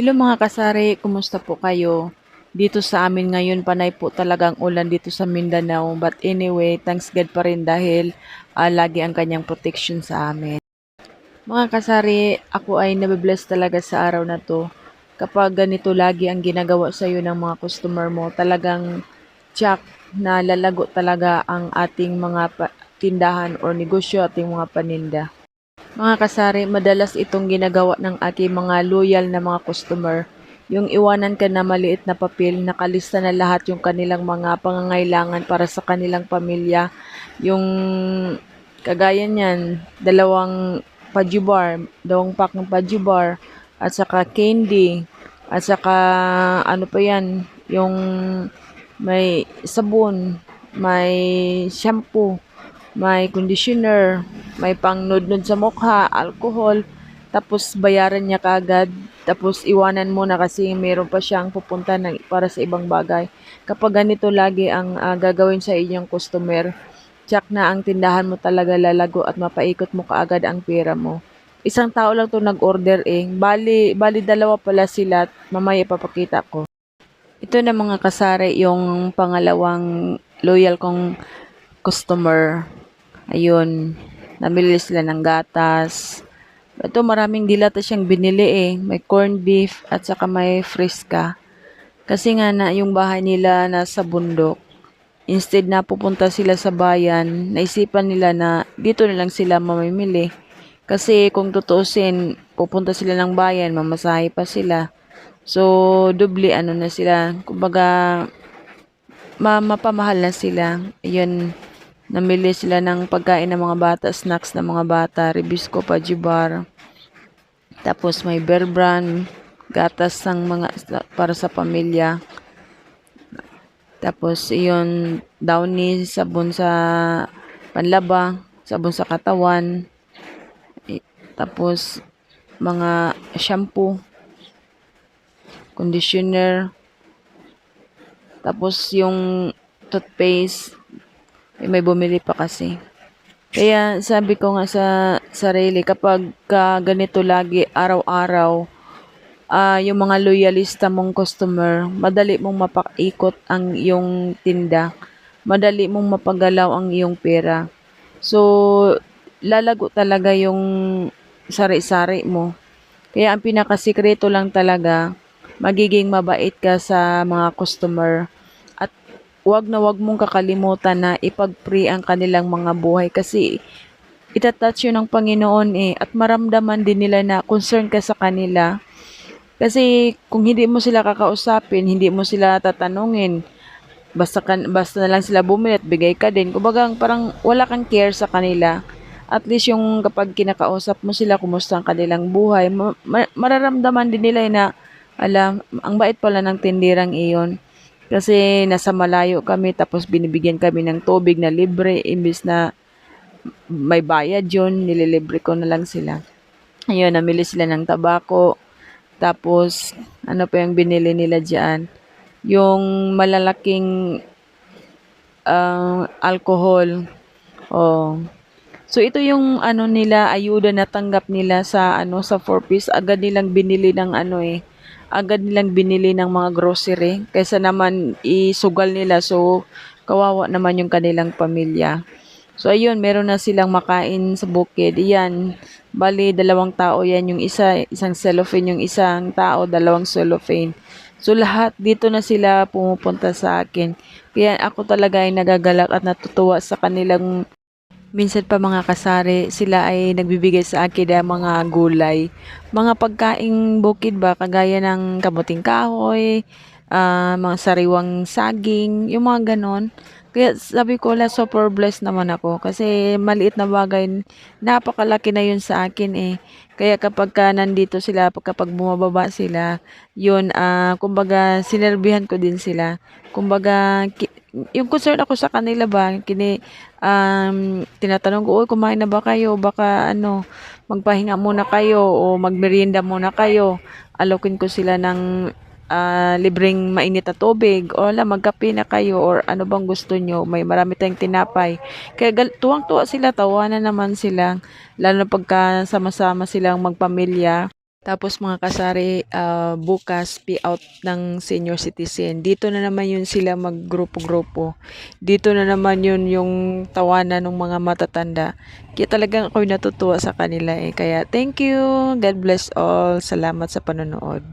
Hello mga kasari, kumusta po kayo? Dito sa amin ngayon panay po talagang ulan dito sa Mindanao. But anyway, thanks God pa rin dahil ah, lagi ang kanyang protection sa amin. Mga kasari, ako ay nabibless talaga sa araw na to. Kapag ganito lagi ang ginagawa sa iyo ng mga customer mo, talagang tsak na lalago talaga ang ating mga tindahan or negosyo, ating mga paninda. Mga kasari, madalas itong ginagawa ng aking mga loyal na mga customer. Yung iwanan ka na maliit na papel, nakalista na lahat yung kanilang mga pangangailangan para sa kanilang pamilya. Yung kagaya niyan, dalawang pajubar, dalawang pack ng pajubar, at saka candy, at saka ano pa yan, yung may sabon, may shampoo, may conditioner, may pangnudnud sa mukha, alcohol, tapos bayaran niya kagad, tapos iwanan mo na kasi meron pa siyang pupunta ng, para sa ibang bagay. Kapag ganito lagi ang ah, gagawin sa inyong customer, tsak na ang tindahan mo talaga lalago at mapaikot mo kaagad ang pera mo. Isang tao lang to nag-order eh. Bali, bali dalawa pala sila at mamaya papakita ko. Ito na mga kasari yung pangalawang loyal kong customer. Ayun, namili sila ng gatas. Ito maraming dilata siyang binili eh. May corned beef at saka may friska. Kasi nga na yung bahay nila nasa bundok. Instead na pupunta sila sa bayan, naisipan nila na dito na lang sila mamimili. Kasi kung tutuusin, pupunta sila ng bayan, mamasahe pa sila. So, doble ano na sila. Kumbaga, ma mapamahal na sila. Ayun, namili sila ng pagkain ng mga bata, snacks ng mga bata, Ribisco, Pajibar. Tapos may Bear Brand, gatas ng mga para sa pamilya. Tapos iyon downy, sabon sa panlaba, sabon sa katawan. Tapos mga shampoo, conditioner. Tapos yung toothpaste, may bumili pa kasi. Kaya sabi ko nga sa sarili, kapag ka ganito lagi, araw-araw, ah yung mga loyalista mong customer, madali mong mapaikot ang iyong tinda. Madali mong mapagalaw ang iyong pera. So, lalago talaga yung sari-sari mo. Kaya ang pinakasikreto lang talaga, magiging mabait ka sa mga customer wag na wag mong kakalimutan na ipag-pray ang kanilang mga buhay kasi itatouch yun ng Panginoon eh at maramdaman din nila na concern ka sa kanila. Kasi kung hindi mo sila kakausapin, hindi mo sila tatanungin, basta, kan, basta na lang sila bumili at bigay ka din. Kumbaga parang wala kang care sa kanila. At least yung kapag kinakausap mo sila, kumusta ang kanilang buhay, ma- ma- mararamdaman din nila na, alam, ang bait pala ng tindirang iyon. Kasi nasa malayo kami, tapos binibigyan kami ng tubig na libre, imbis na may bayad yun, nililibre ko na lang sila. Ayun, namili sila ng tabako. Tapos, ano pa yung binili nila dyan? Yung malalaking ah, alcohol. Oh. So, ito yung ano nila, ayuda na tanggap nila sa ano sa 4 piece. Agad nilang binili ng ano eh. Agad nilang binili ng mga grocery. Kaysa naman isugal nila. So, kawawa naman yung kanilang pamilya. So, ayun, meron na silang makain sa bukid. Iyan, bali, dalawang tao yan. Yung isa, isang cellophane. Yung isang tao, dalawang cellophane. So, lahat dito na sila pumupunta sa akin. Kaya ako talaga ay nagagalak at natutuwa sa kanilang Minsan pa mga kasari, sila ay nagbibigay sa akin ng mga gulay. Mga pagkaing bukid ba, kagaya ng kamuting kahoy, ah, mga sariwang saging, yung mga ganon. Kaya sabi ko, la super blessed naman ako. Kasi maliit na bagay, napakalaki na yun sa akin eh. Kaya kapag ka nandito sila, kapag bumababa sila, yun, ah, kumbaga, sinerbihan ko din sila. Kumbaga, ki- yung concern ako sa kanila ba, kini, um, tinatanong ko, "Uy, kumain na ba kayo? Baka ano, magpahinga muna kayo o magmerienda muna kayo." Alokin ko sila ng ah, libreng mainit na tubig o ala magkape na kayo or ano bang gusto nyo. May marami tayong tinapay. Kaya tuwang-tuwa sila, tawanan naman sila. Lalo na pagka sama-sama silang magpamilya. Tapos mga kasari, ah, bukas payout ng senior citizen. Dito na naman yun sila maggrupo-grupo. Dito na naman yun yung tawanan ng mga matatanda. Kaya talagang ako'y natutuwa sa kanila eh. Kaya thank you. God bless all. Salamat sa panonood.